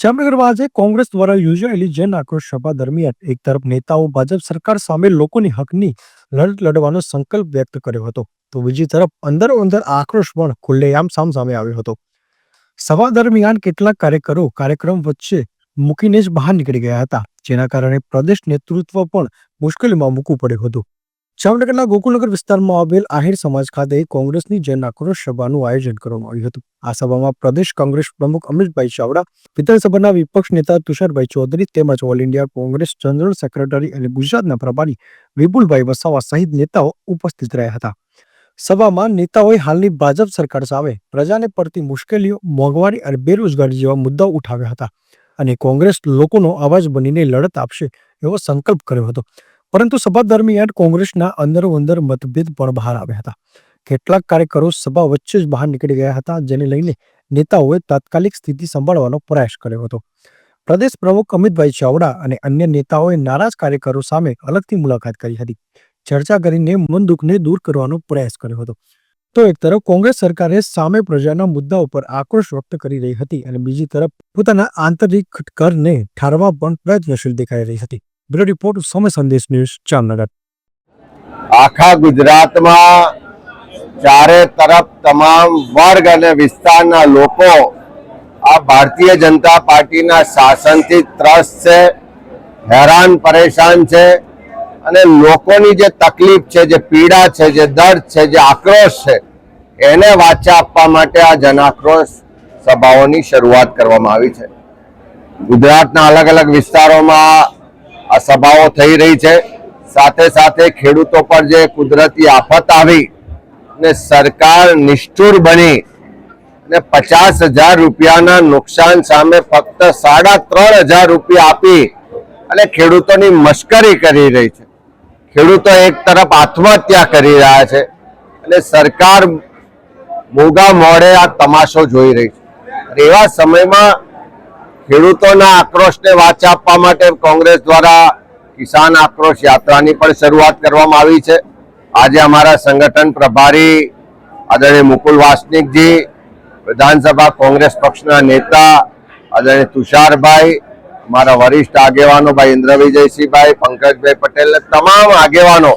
જામનગરમાં આજે કોંગ્રેસ દ્વારા યોજાયેલી જન આક્રોશ સભા દરમિયાન એક તરફ નેતાઓ ભાજપ સરકાર સામે લોકોની હકની લડત લડવાનો સંકલ્પ વ્યક્ત કર્યો હતો, તો બીજી તરફ અંદર અંદર આક્રોશ પણ ખુલ્લેઆમ સામ સામે આવ્યો હતો. સભા દરમિયાન કેટલાક કાર્યકરો કાર્યક્રમ વચ્ચે મૂકીને જ બહાર નીકળી ગયા હતા, જેના કારણે પ્રદેશ નેતૃત્વ પણ મુશ્કેલીમાં મૂકવું પડ્યું હતું. જામનગરના ગોકુલનગર વિસ્તારમાં આવેલ આહિર સમાજ ખાતે કોંગ્રેસની જન આક્રોશ સભાનું આયોજન કરવામાં આવ્યું હતું. આ સભામાં પ્રદેશ કોંગ્રેસ પ્રમુખ અમિતભાઈ ચાવડા, વિધાનસભાના વિપક્ષ નેતા તુષારભાઈ ચૌધરી તેમજ all India Congress general secretary અને ગુજરાતના પ્રભારી વિપુલભાઈ વસાવા સહિત નેતાઓ ઉપસ્થિત રહ્યા હતા. સભામાં નેતાઓએ હાલની ભાજપ સરકાર સામે પ્રજાને પડતી મુશ્કેલીઓ, મોંઘવારી અને બેરોજગારી જેવા મુદ્દાઓ ઉઠાવ્યા હતા અને કોંગ્રેસ લોકોનો અવાજ બનીને લડત આપશે એવો સંકલ્પ કર્યો હતો. પરંતુ સભા દરમિયાન કોંગ્રેસના અંદરો અંદર મતભેદ પણ બહાર આવ્યા હતા. કેટલાક કાર્યકરો સભા વચ્ચે જ બહાર નીકળી ગયા હતા, જેને લઈને નેતાઓએ તાત્કાલિક સ્થિતિ સંભાળવાનો પ્રયાસ કર્યો હતો. પ્રદેશ પ્રમુખ અમિતભાઈ ચાવડા અને અન્ય નેતાઓએ નારાજ કાર્યકરો સામે અલગથી મુલાકાત કરી હતી. ચર્ચા કરીને મન દુઃખને દૂર કરવાનો પ્રયાસ કર્યો હતો. તો એક તરફ કોંગ્રેસ સરકારે સામે પ્રજાના મુદ્દા ઉપર આક્રોશ વ્યક્ત કરી રહી હતી અને બીજી તરફ પોતાના આંતરિક ખટકરને ઠારવા પણ પ્રયત્નશીલ દેખાઈ રહી હતી. બ્યુરો રિપોર્ટ સમય સંદેશ ન્યૂઝ જામનગર. આખા ગુજરાતમાં ચારે તરફ તમામ વર્ગ અને વિસ્તારના લોકો આ ભારતીય જનતા પાર્ટીના શાસનથી ત્રસ્ત છે, હેરાન પરેશાન છે અને લોકોની જે તકલીફ છે, જે પીડા છે, જે દર્દ છે, જે આક્રોશ છે, એને વાચા આપવા માટે આ જનાક્રોશ સભાઓની શરૂઆત કરવામાં આવી છે. ગુજરાતના અલગ અલગ વિસ્તારોમાં આ સભાઓ થઈ રહી છે. સાથે સાથે ખેડૂતો પર જે કુદરતી આફત આવી ને સરકાર નિષ્ઠુર બની ને પચાસ હજાર રૂપિયાના નુકસાન સામે ફક્ત સાડા ત્રણ હજાર રૂપિયા આપી અને ખેડૂતોની મશ્કરી કરી રહી છે. ખેડૂતો એક તરફ આત્મહત્યા કરી રહ્યા છે અને સરકાર મોગા મોડે આ તમાશો જોઈ રહી છે. એવા સમયમાં ખેડૂતોના આક્રોશને વાચા આપવા માટે કોંગ્રેસ દ્વારા કિસાન આક્રોશ યાત્રાની પણ શરૂઆત કરવામાં આવી છે. આજે અમારા સંગઠન પ્રભારી આદરણીય મુકુલ વાસનિકજી, વિધાનસભા કોંગ્રેસ પક્ષના નેતા આદરણીય તુષારભાઈ અમારા વરિષ્ઠ આગેવાનો ભાઈ ઇન્દ્ર વિજયસિંહભાઈ પંકજભાઈ પટેલ તમામ આગેવાનો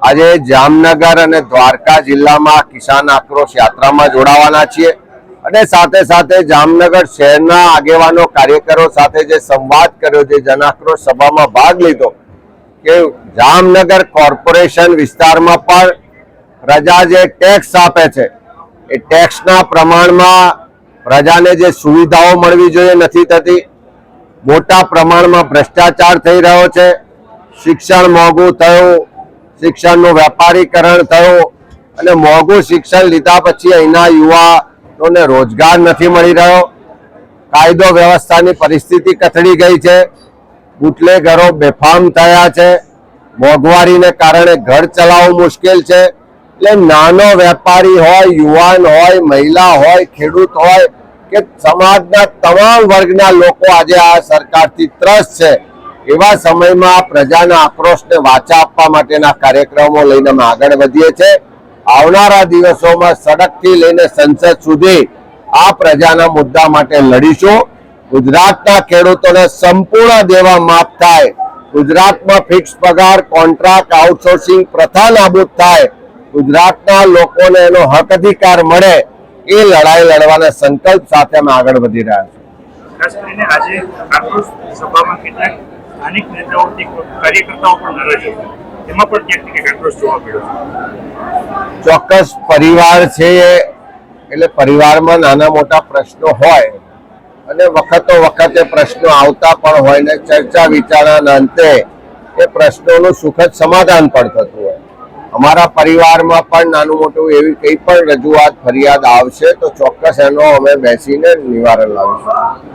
આજે જામનગર અને દ્વારકા જિલ્લામાં કિસાન આક્રોશ યાત્રામાં જોડાવાના છીએ. અને સાથે સાથે જામનગર શહેરના આગેવાનો, કાર્યકરો સાથે જે સંવાદ કર્યો, જે જનાક્રોશ સભામાં ભાગ લીધો કે જામનગર કોર્પોરેશન વિસ્તારમાં પણ પ્રજા જે ટેક્સ આપે છે, એ ટેક્સના પ્રમાણમાં પ્રજાને જે સુવિધાઓ મળવી જોઈએ નથી થતી. મોટા પ્રમાણમાં ભ્રષ્ટાચાર થઈ રહ્યો છે. શિક્ષણ મોંઘું થયું, શિક્ષણનું વેપારીકરણ થયું અને મોંઘું શિક્ષણ લીધા પછી અહીંના યુવાનોને રોજગાર નથી મળી રહ્યો. કાયદો વ્યવસ્થાની પરિસ્થિતિ કથળી ગઈ છે. બુટલેગરો બેફામ થયા છે. મોંઘવારીને કારણે ઘર ચલાવવું મુશ્કેલ છે. એટલે નાનો વેપારી હોય, યુવાન હોય, મહિલા હોય, ખેડૂત હોય કે સમાજના તમામ વર્ગના લોકો આજે આ સરકારથી ત્રસ્ત છે. એવા સમયમાં પ્રજાના આક્રોશને વાચા આપવા માટેના કાર્યક્રમો લઈને અમે આગળ વધીએ છીએ. આવનારા દિવસોમાં સડકથી લઈને સંસદ સુધી આ પ્રજાના મુદ્દા માટે લડીશું. ગુજરાતના ખેડૂતોને સંપૂર્ણ દેવા માફ થાય. ગુજરાતમાં ફિક્સ પગાર કોન્ટ્રાક્ટ આઉટસોર્સિંગ પ્રથા નાબૂદ થાય. ગુજરાતના લોકોને એનો હક અધિકાર મળે. એ લડાઈ લડવાના સંકલ્પ સાથે અમે આગળ વધી રહ્યા કરીને આજે સભામાં કેટલાક સ્થાનિક નેતાઓથી કાર્યકર્તાઓ પણ એમાં પણ ક્યાંક ને આક્રોશ જોવા મળ્યો છે. ચોક્કસ પરિવાર છે એટલે પરિવારમાં નાના મોટા પ્રશ્નો હોય અને વખતો વખતે પ્રશ્નો આવતા પણ હોય ને ચર્ચા વિચારણાના અંતે એ પ્રશ્નોનું સુખદ સમાધાન પણ થતું હોય. અમારા પરિવારમાં પણ નાનું મોટું એવી કંઈ પણ રજૂઆત, ફરિયાદ આવશે તો ચોક્કસ એનો અમે બેસીને નિવારણ લાવીશું.